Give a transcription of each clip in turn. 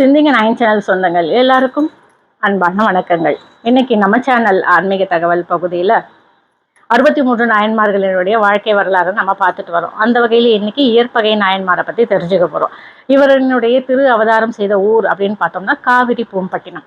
சிந்திங்க nine channel சொந்தங்கள். எல்லாருக்கும் அன்பான வணக்கங்கள். இன்னைக்கு நம்ம சேனல் ஆன்மீக தகவல் பகுதியில் அறுபத்தி மூன்று நாயன்மார்களினுடைய வாழ்க்கை வரலாறு நம்ம பார்த்துட்டு வரோம். அந்த வகையில் இன்னைக்கு இயற்பகை நாயன்மாரை பற்றி தெரிஞ்சுக்க போகிறோம் இவரினுடைய திரு அவதாரம் செய்த ஊர் அப்படின்னு பார்த்தோம்னா காவிரி பூம்பட்டினம்.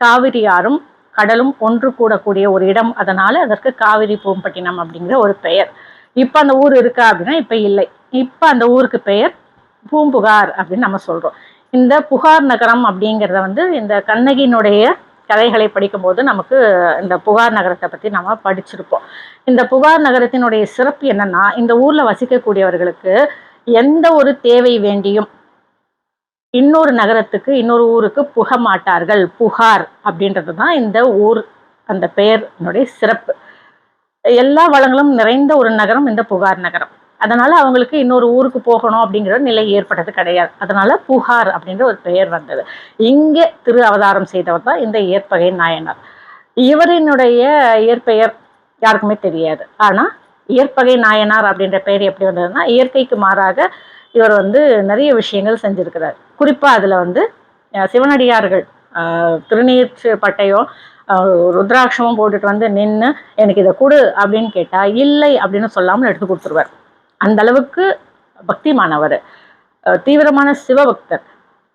காவிரி ஆறும் கடலும் ஒன்று கூடக்கூடிய ஒரு இடம். அதனால அதற்கு காவிரி பூம்பட்டினம் அப்படிங்கிற ஒரு பெயர். இப்போ அந்த ஊர் இருக்கா அப்படின்னா இப்போ இல்லை. இப்போ அந்த ஊருக்கு பெயர் பூம்புகார் அப்படின்னு நம்ம சொல்கிறோம் இந்த புகார் நகரம் அப்படிங்கிறத வந்து இந்த கண்ணகியினுடைய கதைகளை படிக்கும்போது நமக்கு இந்த புகார் நகரத்தை பற்றி நம்ம படிச்சிருப்போம். இந்த புகார் நகரத்தினுடைய சிறப்பு என்னன்னா இந்த ஊரில் வசிக்கக்கூடியவர்களுக்கு எந்த ஒரு தேவை வேண்டியும் இன்னொரு நகரத்துக்கு இன்னொரு ஊருக்கு புக மாட்டார்கள். புகார் அப்படின்றது தான் இந்த ஊர் அந்த பெயரினுடைய சிறப்பு. எல்லா வளங்களும் நிறைந்த ஒரு நகரம் இந்த புகார் நகரம். அதனால் அவங்களுக்கு இன்னொரு ஊருக்கு போகணும் அப்படிங்கிற நிலை ஏற்பட்டது கிடையாது. அதனால் புகார் அப்படின்ற ஒரு பெயர் வந்தது. இங்கே திரு அவதாரம் செய்தவர் தான் இந்த இயற்பகை நாயனார். இவரினுடைய இயற்பெயர் யாருக்குமே தெரியாது. ஆனால் இயற்பகை நாயனார் அப்படின்ற பெயர் எப்படி வந்ததுன்னா இயற்கைக்கு மாறாக இவர் வந்து நிறைய விஷயங்கள் செஞ்சுருக்கிறார். குறிப்பாக அதில் வந்து சிவனடியார்கள் திருநீற்று பட்டையும் ருத்ராட்சமும் போட்டுட்டு வந்து நின்று எனக்கு இதை கொடு அப்படின்னு கேட்டால் இல்லை அப்படின்னு சொல்லாமல் எடுத்து கொடுத்துருவார். அந்த அளவுக்கு பக்திமானவர் தீவிரமான சிவபக்தர்.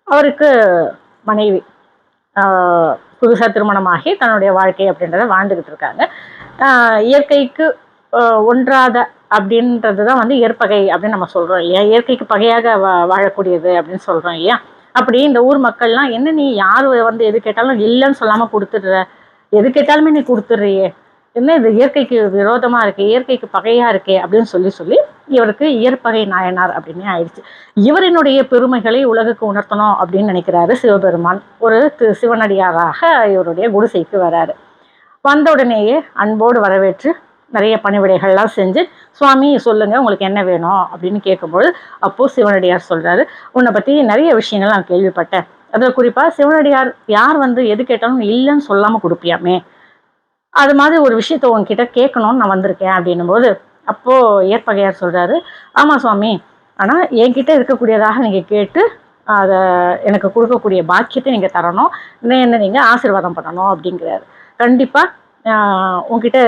அவருக்கு மனைவி புதுசாக திருமணமாகி தன்னுடைய வாழ்க்கை அப்படின்றத வாழ்ந்துக்கிட்டு இருக்காங்க. இயற்கைக்கு ஒன்றாத அப்படின்றது தான் வந்து இயற்பகை அப்படின்னு நம்ம சொல்கிறோம் இல்லையா? இயற்கைக்கு பகையாக வா வாழக்கூடியது அப்படின்னு சொல்கிறோம் இல்லையா? அப்படி இந்த ஊர் மக்கள்லாம் என்ன நீ யார் வந்து எது கேட்டாலும் இல்லைன்னு சொல்லாமல் கொடுத்துடுற? எது கேட்டாலுமே நீ கொடுத்துட்றியே? என்ன இது இயற்கைக்கு விரோதமாக இருக்குது இயற்கைக்கு பகையாக இருக்கே அப்படின்னு சொல்லி சொல்லி இவருக்கு இயற்பகை நாயனார் அப்படின்னு ஆயிடுச்சு. இவரினுடைய பெருமைகளை உலகுக்கு உணர்த்தணும் அப்படின்னு நினைக்கிறாரு சிவபெருமான். ஒரு சிவனடியாராக இவருடைய குடிசைக்கு வராரு. வந்த உடனேயே அன்போடு வரவேற்று நிறைய பணிவிடைகள்லாம் செஞ்சு சுவாமி சொல்லுங்க உங்களுக்கு என்ன வேணும்? அப்படின்னு கேட்கும்போது அப்போது சிவனடியார் சொல்கிறாரு உன்னை பற்றி நிறைய விஷயங்கள் நான் கேள்விப்பட்டேன். அதில் குறிப்பாக சிவனடியார் யார் வந்து எது கேட்டாலும் இல்லைன்னு சொல்லாமல் கொடுப்பியாமே. அது மாதிரி ஒரு விஷயத்த உங்ககிட்ட கேட்கணும்னு நான் வந்திருக்கேன் அப்படின்னும் போது ஏற்பகையார் சொல்கிறாரு ஆமாம் சுவாமி ஆனால் என்கிட்ட இருக்கக்கூடியதாக நீங்கள் கேட்டு அதை எனக்கு கொடுக்கக்கூடிய பாக்கியத்தை நீங்கள் தரணும். இன்னும் என்ன நீங்கள் ஆசீர்வாதம் பண்ணணும் அப்படிங்கிறாரு. கண்டிப்பாக உங்ககிட்ட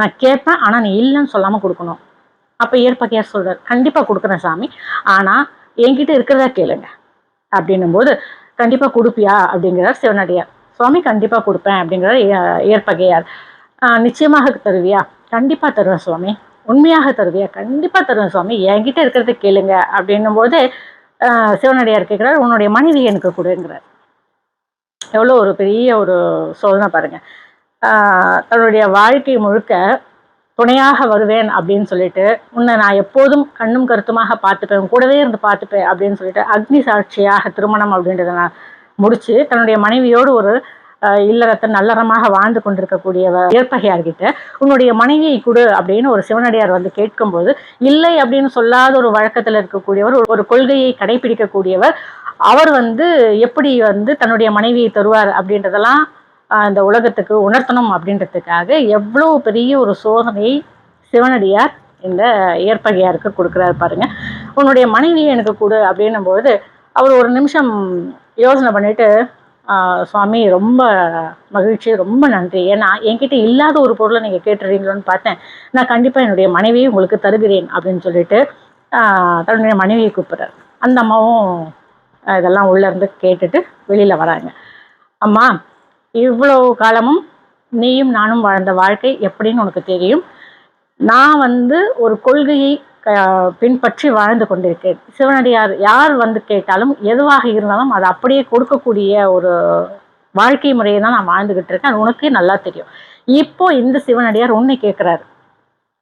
நான் கேட்பேன் ஆனால் நீ இல்லைன்னு சொல்லாமல் கொடுக்கணும். அப்போ ஏற்பகையார் சொல்கிறார் கண்டிப்பாக கொடுக்குறேன் சாமி ஆனால் என்கிட்ட இருக்கிறதா கேளுங்க. அப்படின்னும் போது கொடுப்பியா? அப்படிங்கிறார் சிவனடியார். சுவாமி கண்டிப்பாக கொடுப்பேன் அப்படிங்கிறார் ஏற்பகையார் ஆஹ் நிச்சயமாக தருவியா? கண்டிப்பாக தருவேன் சுவாமி. உண்மையாக தருவியா? கண்டிப்பாக தருவேன் சுவாமி. என்கிட்ட இருக்கிறத கேளுங்க அப்படின்னும் போது ஆஹ் சிவனடியார் கேட்கிறார் உன்னுடைய மனைவி எனக்கு கொடுங்கிறார். எவ்வளோ ஒரு பெரிய ஒரு சோதனை பாருங்க. தன்னுடைய வாழ்க்கை முழுக்க துணையாக வருவேன் அப்படின்னு சொல்லிட்டு உன்னை நான் எப்போதும் கண்ணும் கருத்துமாக பார்த்துப்பேன் உன் கூடவே இருந்து பார்த்துப்பேன் அப்படின்னு சொல்லிட்டு அக்னி சாட்சியாக திருமணம் அப்படின்றத நான் முடிச்சு தன்னுடைய மனைவியோடு ஒரு இல்லறத்தை நல்லறமாக வாழ்ந்து கொண்டிருக்கக்கூடிய ஏற்பகையார்கிட்ட உன்னுடைய மனைவியை கொடு அப்படின்னு ஒரு சிவனடியார் வந்து கேட்கும்போது இல்லை அப்படின்னு சொல்லாத ஒரு வழக்கத்தில் இருக்கக்கூடியவர் ஒரு- ஒரு கொள்கையை கடைபிடிக்கக்கூடியவர் அவர் வந்து எப்படி வந்து தன்னுடைய மனைவியை தருவார் அப்படின்றதெல்லாம் அந்த உலகத்துக்கு உணர்த்தணும் அப்படின்றதுக்காக எவ்வளோ பெரிய ஒரு சோதனையை சிவனடியார் இந்த ஏற்பகையாருக்கு கொடுக்குறாரு பாருங்க. உன்னுடைய மனைவியை எனக்கு கொடு அப்படின்னும் போது அவர் ஒரு நிமிஷம் யோசனை பண்ணிவிட்டு சுவாமி ரொம்ப மகிழ்ச்சி ரொம்ப நன்றி. ஏன்னா என்கிட்ட இல்லாத ஒரு பொருளை நீங்கள் கேட்டுறீங்களோன்னு பார்த்தேன். நான் கண்டிப்பாக என்னுடைய மனைவியை உங்களுக்கு தருகிறேன் அப்படின்னு சொல்லிட்டு தன்னுடைய மனைவியை கூப்பிட்றாரு. அந்த அம்மாவும் இதெல்லாம் உள்ளேருந்து கேட்டுட்டு வெளியில் வராங்க. அம்மா இவ்வளோ காலமும் நீயும் நானும் வாழ்ந்த வாழ்க்கை எப்படின்னு உனக்கு தெரியும். நான் வந்து ஒரு கொள்கையை பின்பற்றி வாழ்ந்து கொண்டிருக்கேன். சிவனடியார் யார் வந்து கேட்டாலும் எதுவாக இருந்தாலும் அதை அப்படியே கொடுக்கக்கூடிய ஒரு வாழ்க்கை முறையை தான் நான் வாழ்ந்துகிட்டு இருக்கேன். அது உனக்கே நல்லா தெரியும். இப்போ இந்த சிவனடியார் உன்னை கேட்குறாரு.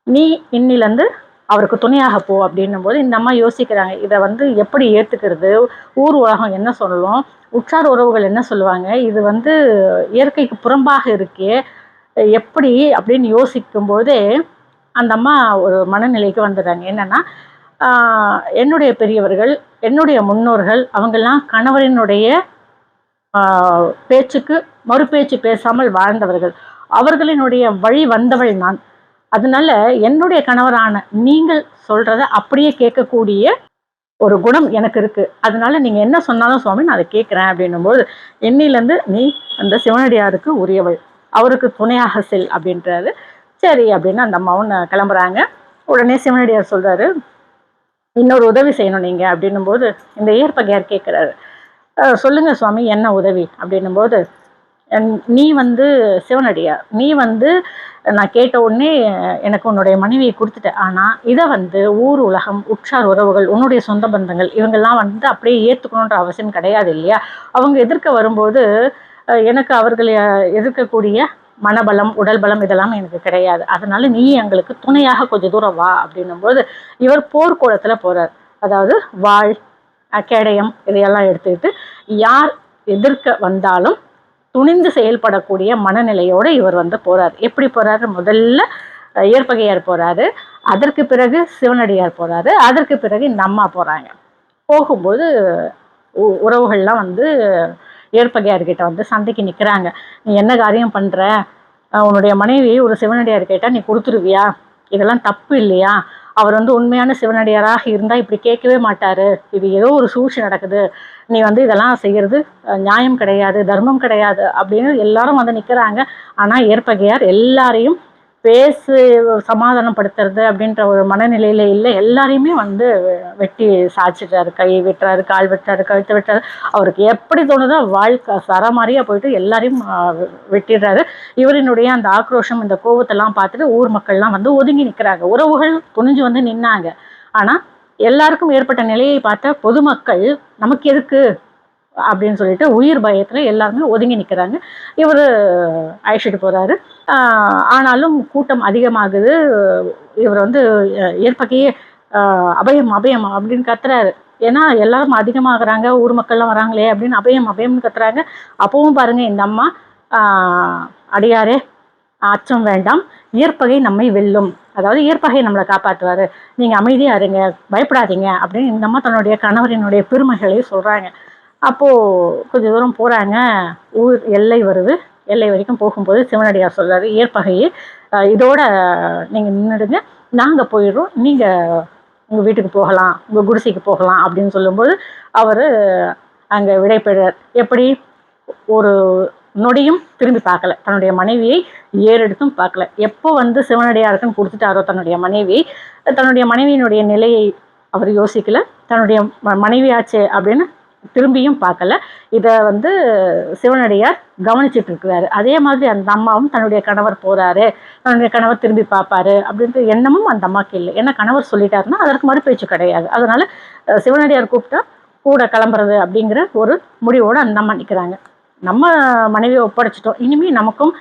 நீ இன்னிலேருந்து அவருக்கு துணையாக போ அப்படின்னும் போது இந்த அம்மா யோசிக்கிறாங்க இதை வந்து எப்படி ஏற்றுக்கிறது ஊர் உலகம் என்ன சொல்லும்? உற்றார் உறவுகள் என்ன சொல்லுவாங்க? இது வந்து இயற்கைக்கு புறம்பாக இருக்கே எப்படி அப்படின்னு யோசிக்கும்போதே அந்த அம்மா ஒரு மனநிலைக்கு வந்துடுறாங்க என்னன்னா ஆஹ் என்னுடைய பெரியவர்கள் என்னுடைய முன்னோர்கள் அவங்கெல்லாம் கணவரினுடைய ஆஹ் பேச்சுக்கு மறுபேச்சு பேசாமல் வாழ்ந்தவர்கள். அவர்களினுடைய வழி வந்தவள் நான். அதனால என்னுடைய கணவரான நீங்கள் சொல்றத அப்படியே கேட்கக்கூடிய ஒரு குணம் எனக்கு இருக்கு. அதனால நீங்க என்ன சொன்னாலும் சுவாமி நான் அதை கேட்கிறேன் அப்படின்னும் போது என்னிலேருந்து நீ அந்த சிவனடியாருக்கு உரியவள். அவருக்கு துணையாக செல் அப்படின்றாரு. சரி அப்படின்னு அந்த அம்மாவும் கிளம்புறாங்க. உடனே சிவனடியார் சொல்றாரு இன்னொரு உதவி செய்யணும் நீங்க அப்படின்னும் போது இந்த ஏற்பகையார் கேட்குறாரு சொல்லுங்க சுவாமி என்ன உதவி? அப்படின்னும் போது "என்- நீ வந்து சிவனடியார் நீ வந்து நான் கேட்ட உடனே எனக்கு உன்னுடைய மனைவியை கொடுத்துட்ட. ஆனால் இதை வந்து ஊர் உலகம் உற்றார் உறவுகள் உன்னுடைய சொந்த பந்தங்கள் இவங்கெல்லாம் வந்து அப்படியே ஏத்துக்கணுன்ற அவசியம் கிடையாது இல்லையா? அவங்க எதிர்க்க வரும்போது எனக்கு அவர்களை எதிர்க்கக்கூடிய மனபலம் உடல் பலம் இதெல்லாம் எனக்கு கிடையாது. அதனால நீ எங்களுக்கு துணையாக கொஞ்சம் தூரம் வா அப்படின்னும் போது இவர் போர்க்கோளத்தில் போறார். அதாவது வாழ் கேடயம் இதையெல்லாம் எடுத்துக்கிட்டு யார் எதிர்க்க வந்தாலும் துணிந்து செயல்படக்கூடிய மனநிலையோட இவர் வந்து போறார். எப்படி போறாரு? முதல்ல இயற்பகையார் ஏற்பகையார் போறாரு அதற்கு பிறகு சிவனடியார் போறாரு அதற்கு பிறகு இந்த அம்மா போறாங்க. போகும்போது உ- உறவுகள்லாம் வந்து ஏற்பகையார்கிட்ட வந்து சந்தைக்கு நிற்கிறாங்க நீ என்ன காரியம் பண்ணுற உன்னுடைய மனைவி ஒரு சிவனடியார் கேட்டால் நீ கொடுத்துருவியா? இதெல்லாம் தப்பு இல்லையா? அவர் வந்து உண்மையான சிவனடியாராக இருந்தால் இப்படி கேட்கவே மாட்டாரு. இது ஏதோ ஒரு சூழ்ச்சி நடக்குது. நீ வந்து இதெல்லாம் செய்கிறது நியாயம் கிடையாது தர்மம் கிடையாது அப்படின்னு எல்லாரும் வந்து நிற்கிறாங்க ஆனால் ஏற்பகையார் எல்லாரையும் பேசு சமாதானப்படுத்துறது அப்படின்ற ஒரு மனநிலையில இல்லை. எல்லாரையுமே வந்து வெட்டி சாய்ச்சிட்டாரு கை வெட்டுறாரு கால் வெட்டுறாரு கழுத்து வெட்டுறாரு. அவருக்கு எப்படி தோணுதோ வாழ்க்கை சரமாரியா போயிட்டு எல்லாரையும் வெட்டிடுறாரு. இவரினுடைய அந்த ஆக்ரோஷம் இந்த கோவத்தெல்லாம் பார்த்துட்டு ஊர் மக்கள்லாம் வந்து ஒதுங்கி நிற்கிறாங்க உறவுகள் துணிஞ்சு வந்து நின்னாங்க. ஆனா எல்லாருக்கும் ஏற்பட்ட நிலையை பார்த்த பொதுமக்கள் நமக்கு எதுக்கு? அப்படின்னு சொல்லிட்டு உயிர் பயத்துல எல்லாருமே ஒதுங்கி நிற்கிறாங்க இவர் அழைச்சிட்டு போறாரு. ஆஹ் ஆனாலும் கூட்டம் அதிகமாகுது. இவர் வந்து இயற்பக்கையே ஆஹ், அபயம் அபயம் அப்படின்னு கத்துறாரு. ஏன்னா எல்லாரும் அதிகமாகறாங்க. ஊர் மக்கள்லாம் வராங்களே அப்படின்னு அபயம் அபயம்னு கத்துறாங்க. அப்பவும் பாருங்க இந்த அம்மா ஆஹ், அடியாரே அச்சம் வேண்டாம். இயற்பகை நம்மை வெல்லும். அதாவது இயற்பகை நம்மளை காப்பாற்றுவாரு நீங்க அமைதியா இருங்க பயப்படாதீங்க அப்படின்னு இந்த அம்மா தன்னுடைய கணவரினுடைய பெருமைகளை சொல்றாங்க. அப்போது கொஞ்ச தூரம் போகிறாங்க ஊர் எல்லை வருது. எல்லை வரைக்கும் போகும்போது சிவனடியார் சொல்கிறாரு ஏற்பகையே இதோட நீங்கள் நின்றுடுங்க நாங்கள் போயிடுறோம். நீங்கள் உங்கள் வீட்டுக்கு போகலாம். உங்கள் குடிசைக்கு போகலாம். அப்படின்னு சொல்லும்போது அவர் அங்கே விடைபெறார் எப்படி? ஒரு நொடியும் திரும்பி பார்க்கல. தன்னுடைய மனைவியை ஏறெடுத்தும் பார்க்கல. எப்போ வந்து சிவனடியாருக்குன்னு கொடுத்துட்டாரோ தன்னுடைய மனைவியை தன்னுடைய மனைவியினுடைய நிலையை அவர் யோசிக்கல. தன்னுடைய ம- மனைவியாச்சே அப்படின்னு திரும்பியும் பார்க்கல. இதை வந்து சிவனடியார் கவனிச்சிட்டு இருக்கிறாரு அதே மாதிரி அந்த அம்மாவும் தன்னுடைய கணவர் போறாரு. தன்னுடைய கணவர் திரும்பி பார்ப்பாரு அப்படின்ற எண்ணமும் அந்த அம்மாவுக்கு இல்லை. ஏன்னா கணவர் சொல்லிட்டாருன்னா அதற்கு மறுபேச்சு கிடையாது. அதனால சிவனடியார் கூப்பிட்டா கூட கிளம்புறது அப்படிங்கிற ஒரு முடிவோடு அந்த அம்மா நிற்கிறாங்க நம்ம மனைவியை ஒப்படைச்சிட்டோம். இனிமே நமக்கும்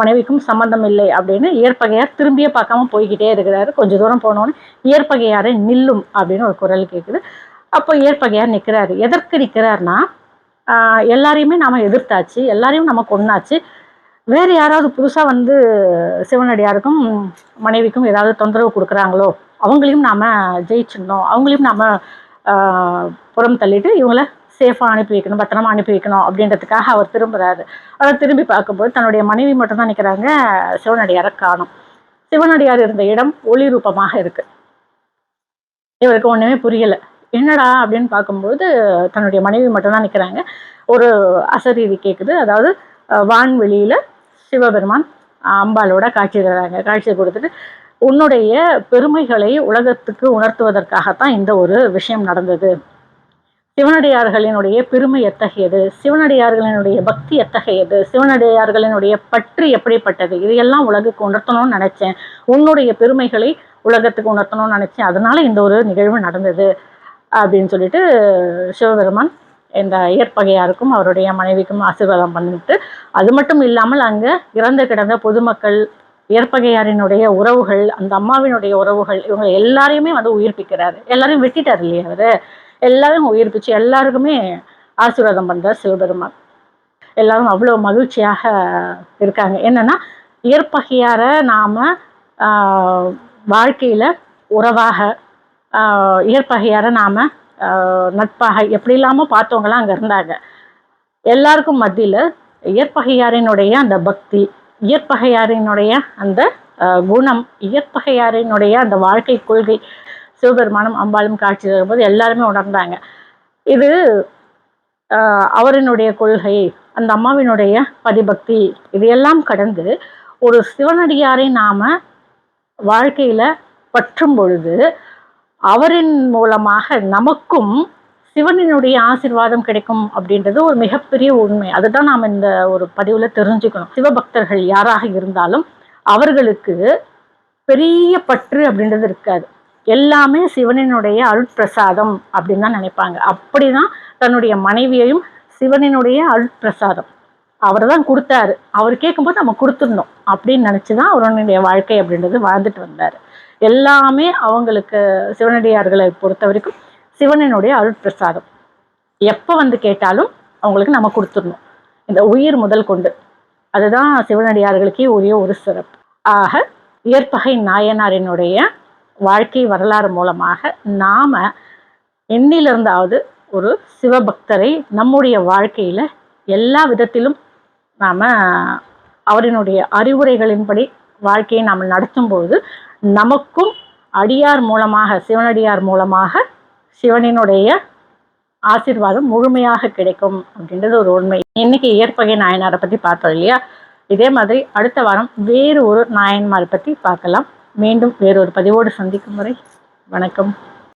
மனைவிக்கும் சம்மந்தம் இல்லை அப்படின்னு இயற்பகையார் திரும்பியே பார்க்காம போய்கிட்டே இருக்கிறாரு. கொஞ்ச தூரம் போனோன்னு இயற்பகையாரை நில்லும் அப்படின்னு ஒரு குரல் கேட்குது அப்போ ஏற்பகையாக நிற்கிறாரு. எதற்கு நிற்கிறாருன்னா எல்லாரையுமே நாம் எதிர்த்தாச்சு எல்லாரையும் நம்ம ஒன்றாச்சு வேறு யாராவது புதுசாக வந்து சிவனடியாருக்கும் மனைவிக்கும் ஏதாவது தொந்தரவு கொடுக்குறாங்களோ அவங்களையும் நாம் ஜெயிச்சிடணும். அவங்களையும் நாம் புறம் தள்ளிட்டு இவங்கள சேஃபாக அனுப்பி வைக்கணும் பத்திரமா அனுப்பி வைக்கணும் அப்படின்றதுக்காக அவர் திரும்புகிறாரு அவர் திரும்பி பார்க்கும்போது தன்னுடைய மனைவி மட்டும்தான் நிற்கிறாங்க சிவனடியாரை காணும். சிவனடியார் இருந்த இடம் ஒளி ரூபமாக இருக்குது இவருக்கு ஒன்றுமே புரியலை. என்னடா அப்படின்னு பார்க்கும்போது தன்னுடைய மனைவி மட்டும்தான் நிற்கிறாங்க ஒரு அசரீதி கேட்குது அதாவது வான்வெளியில் வான்வெளியில சிவபெருமான் அஹ், அம்பாளோட காட்சி தராங்க. காட்சி கொடுத்துட்டு உன்னுடைய பெருமைகளை உலகத்துக்கு உணர்த்துவதற்காகத்தான் இந்த ஒரு விஷயம் நடந்தது. சிவனடியார்களினுடைய பெருமை எத்தகையது? சிவனடியார்களினுடைய பக்தி எத்தகையது? சிவனடியார்களினுடைய பற்று எப்படிப்பட்டது? இதையெல்லாம் உலகுக்கு உணர்த்தணும்னு நினைச்சேன். உன்னுடைய பெருமைகளை உலகத்துக்கு உணர்த்தணும்னு நினைச்சேன். அதனால இந்த ஒரு நிகழ்வு நடந்தது. அப்படின்னு சொல்லிட்டு சிவபெருமான் இந்த இயற்பகையாருக்கும் அவருடைய மனைவிக்கும் ஆசீர்வாதம் பண்ணிட்டு அது மட்டும் இல்லாமல் அங்கே இறந்து கிடந்த பொதுமக்கள் இயற்பகையாரினுடைய உறவுகள் அந்த அம்மாவினுடைய உறவுகள் இவங்க எல்லாரையுமே வந்து உயிர்ப்பிக்கிறாரு. எல்லாரையும் வெட்டிட்டாரு இல்லையா அவரு? எல்லாரும் உயிர்ப்பிச்சு எல்லாருக்குமே ஆசீர்வாதம் பண்ணுறார் சிவபெருமான். எல்லாரும் அவ்வளோ மகிழ்ச்சியாக இருக்காங்க. என்னன்னா இயற்பகையார நாம் வாழ்க்கையில் உறவாக இயற்பகையார நாம ஆஹ், நட்பாக எப்படி இல்லாமல் பார்த்தவங்களாம் அங்கே இருந்தாங்க. எல்லாருக்கும் மத்தியில் இயற்பகையாரினுடைய அந்த பக்தி இயற்பகையாரினுடைய அந்த குணம் இயற்பகையாரினுடைய அந்த வாழ்க்கை கொள்கை சிவபெருமானும் அம்பாளும் காட்சி தரும்போது எல்லாருமே உணர்ந்தாங்க. இது அவரினுடைய கொள்கை அந்த அம்மாவினுடைய பதிபக்தி இதையெல்லாம் கடந்து ஒரு சிவனடியாரை நாம வாழ்க்கையில பற்றும் பொழுது அவரின் மூலமாக நமக்கும் சிவனினுடைய ஆசிர்வாதம் கிடைக்கும் அப்படின்றது ஒரு மிகப்பெரிய உண்மை. அதுதான் நாம் இந்த ஒரு பதிவில் தெரிஞ்சுக்கணும். சிவபக்தர்கள் யாராக இருந்தாலும் அவர்களுக்கு பெரிய பற்று அப்படின்றது இருக்காது. எல்லாமே சிவனினுடைய அருட்பிரசாதம் அப்படின்னு தான் நினைப்பாங்க. அப்படி தான் தன்னுடைய மனைவியையும் சிவனினுடைய அருட்பிரசாதம். அவர் தான் கொடுத்தாரு. அவர் கேட்கும்போது நம்ம கொடுத்துருந்தோம் அப்படின்னு நினச்சி தான் அவருடைய வாழ்க்கை அப்படின்றது வாழ்ந்துட்டு வந்தார். எல்லாமே அவங்களுக்கு சிவனடியார்களை பொறுத்த வரைக்கும் சிவனினுடைய அருட்பிரசாதம். எப்போ வந்து கேட்டாலும் அவங்களுக்கு நம்ம கொடுத்துடணும். இந்த உயிர் முதல் கொண்டு. அதுதான் சிவனடியார்களுக்கே உரிய ஒரு சிறப்பு. ஆக இயற்பகை நாயனாரினுடைய வாழ்க்கை வரலாறு மூலமாக நாம எண்ணிலிருந்தாவது ஒரு சிவபக்தரை நம்முடைய வாழ்க்கையில எல்லா விதத்திலும் நாம அவரினுடைய அறிவுரைகளின்படி வாழ்க்கையை நாம் நடத்தும்போது நமக்கும் அடியார் மூலமாக சிவனடியார் மூலமாக சிவனினுடைய ஆசீர்வாதம் முழுமையாக கிடைக்கும் அப்படின்றது ஒரு உண்மை. இன்னைக்கு இயற்பகை நாயனாரை பற்றி பார்த்தோம் இல்லையா? இதே மாதிரி அடுத்த வாரம் வேறு ஒரு நாயன்மாரை பற்றி பார்க்கலாம். மீண்டும் வேறொரு பதிவோடு சந்திக்கும் வரை வணக்கம்.